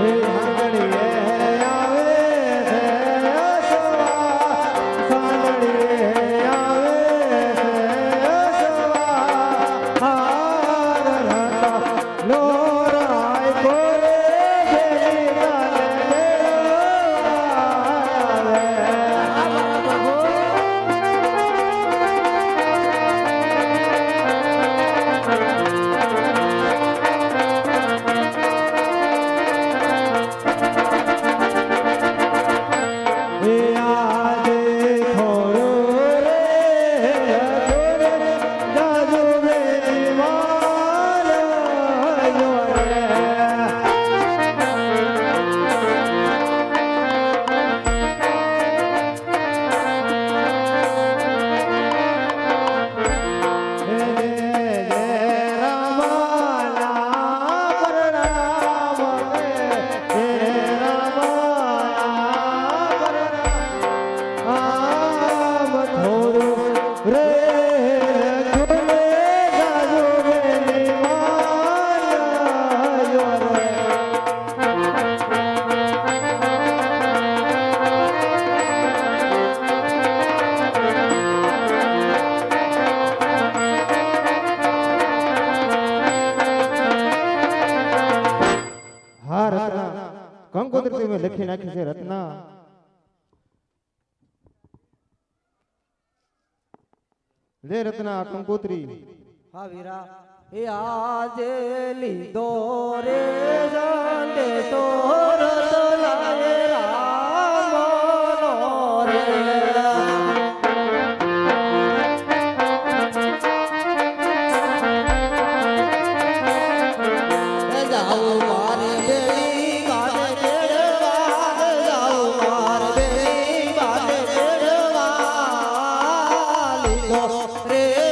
哎 કંકોત્રી મેં લખી નાખી છે રત્ના. લે રત્ના કંકોત્રી. હા વીરા, એ આજે લીધો રે સંદેશો રત বড় রে